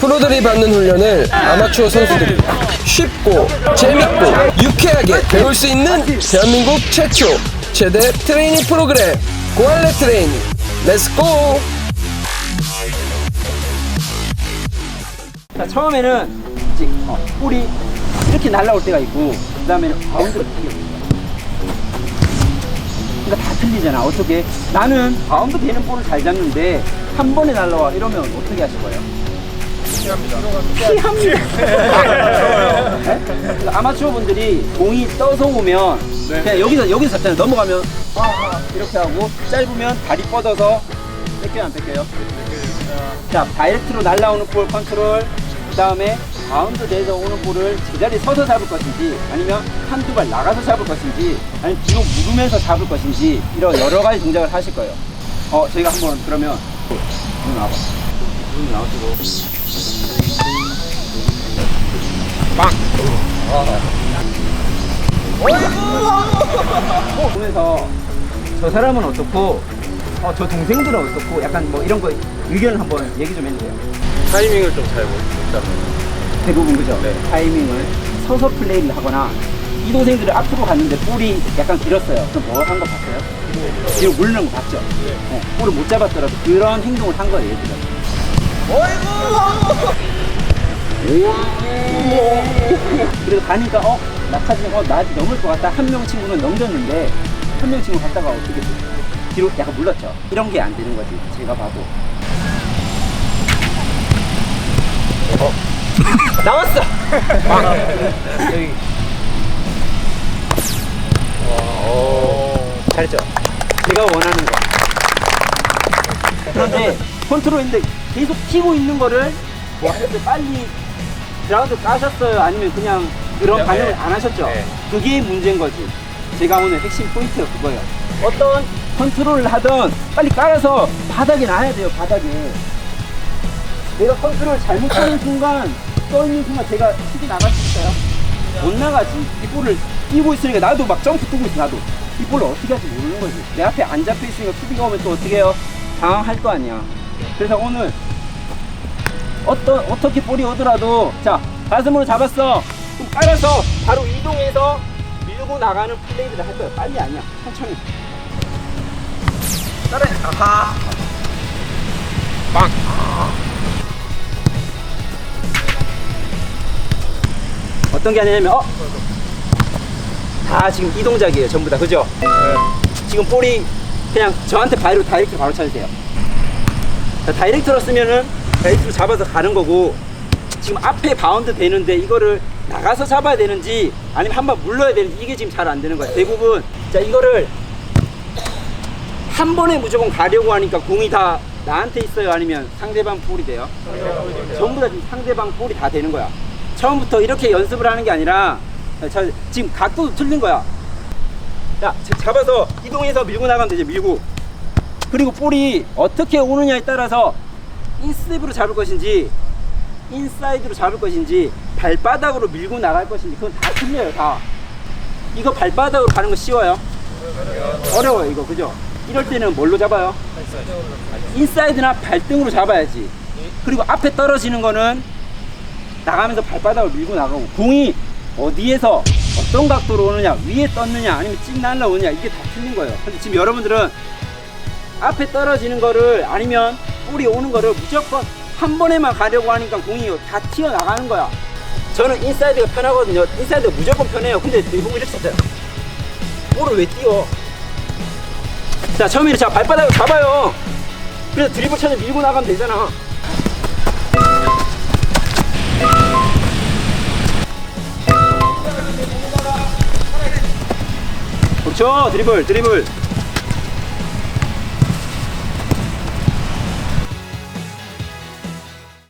프로들이 받는 훈련을 아마추어 선수들이 쉽고 재밌고 유쾌하게 배울 수 있는 대한민국 최초 최대 트레이닝 프로그램 고알레 트레이닝 렛츠고! 자, 처음에는 이제 어, 볼이 이렇게 날라올 때가 있고 그 다음에는 바운드로 튀겨 그러니까 다 틀리잖아 어떻게 나는 바운드 되는 볼을 잘 잡는데 한 번에 날라와 이러면 어떻게 하실 거예요? 피합니다 네? 아마추어 분들이 공이 떠서 오면 그냥 여기서 여기서 잡잖아요 넘어가면 아, 이렇게 하고 짧으면 다리 뻗어서 뺏겨요 안 뺏겨요? 자, 다이렉트로 날라오는 볼 컨트롤, 그 다음에 바운드 돼서 오는 볼을 제자리에 서서 잡을 것인지, 아니면 한두 발 나가서 잡을 것인지, 아니면 뒤로 물으면서 잡을 것인지, 이런 여러 가지 동작을 하실 거예요. 어, 저희가 한번 그러면, 여기 나와봐. 여기 나와주고. 빵! 보면서 저 사람은 어떻고, 어, 저 동생들은 어떻고, 약간 뭐 이런 거 의견을 한번 얘기 좀 해주세요. 타이밍을 좀 잘 못잡는 대부분 그죠? 네. 타이밍을 서서 플레이를 하거나 이 동생들은 앞으로 갔는데 볼이 약간 길었어요. 그럼 뭐한거 봤어요? 뒤로 물는 거 봤죠? 네. 볼을 못 잡았더라도 그런 행동을 한 거예요, 얘들은. 그래서 가니까 어 낙하지는 어 나한테 넘을 것 같다. 한 명 친구는 넘겼는데 한 명 친구 갔다가 어떻게 돼? 뒤로 약간 물렀죠. 이런 게 안 되는 거지 제가 봐도. 나왔어! 여기. 잘했죠? 제가 원하는 거. 그런데 컨트롤인데 계속 튀고 있는 거를 뭐 하셨어요? 빨리 드라운드 까셨어요? 아니면 그냥 그런 그냥, 반응을 네. 안 하셨죠? 네. 그게 문제인 거지. 제가 오늘 핵심 포인트가 그거예요. 어떤 컨트롤을 하던 빨리 깔아서 바닥에 놔야 돼요, 바닥에. 내가 컨트롤 잘못하는 순간, 떠있는 순간 제가 킥이 나갈 수 있어요? 못 나가지. 이 볼을 뛰고 있으니까 나도 막 점프 뛰고 있어, 나도. 이 볼을 어떻게 할지 모르는 거지. 내 앞에 안 잡혀 있으니까 수비가 오면 또 어떻게 해요? 당황할 거 아니야. 그래서 오늘 어떤 어떻게 볼이 오더라도 자 가슴으로 잡았어. 그럼 깔아서 바로 이동해서 밀고 나가는 플레이를 할 거야 빨리 아니야. 천천히. 따라 아하. 빵. 어떤 게 아니냐면 어? 다 지금 이 동작이에요 전부 다. 그죠? 지금 볼이 그냥 저한테 바로 다이렉트 바로 찾으세요 자, 다이렉트로 쓰면은 다이렉트로 잡아서 가는 거고 지금 앞에 바운드 되는데 이거를 나가서 잡아야 되는지 아니면 한 번 물러야 되는지 이게 지금 잘 안 되는 거야. 대부분 자 이거를 한 번에 무조건 가려고 하니까 공이 다 나한테 있어요? 아니면 상대방 볼이 돼요? 전부 다 지금 상대방 볼이 다 되는 거야. 처음부터 이렇게 연습을 하는 게 아니라 자, 지금 각도도 틀린 거야. 자 자, 잡아서 이동해서 밀고 나가면 되죠 밀고 그리고 볼이 어떻게 오느냐에 따라서 인스텝으로 잡을 것인지 인사이드로 잡을 것인지 발바닥으로 밀고 나갈 것인지 그건 다 틀려요 다. 이거 발바닥으로 가는 거 쉬워요? 어려워요 이거. 그죠? 이럴 때는 뭘로 잡아요? 인사이드나 발등으로 잡아야지. 그리고 앞에 떨어지는 거는 나가면서 발바닥을 밀고 나가고 공이 어디에서 어떤 각도로 오느냐 위에 떴느냐 아니면 찍 날라오느냐 이게 다 틀린 거예요. 근데 지금 여러분들은 앞에 떨어지는 거를 아니면 볼이 오는 거를 무조건 한 번에만 가려고 하니까 공이 다 튀어나가는 거야. 저는 인사이드가 편하거든요. 인사이드가 무조건 편해요. 근데 대부분 이렇게 쳤어요 볼을 왜 띄워? 자 처음에는 자 발바닥을 잡아요. 그래서 드리블 쳐서 밀고 나가면 되잖아. 그렇죠? 드리블 드리블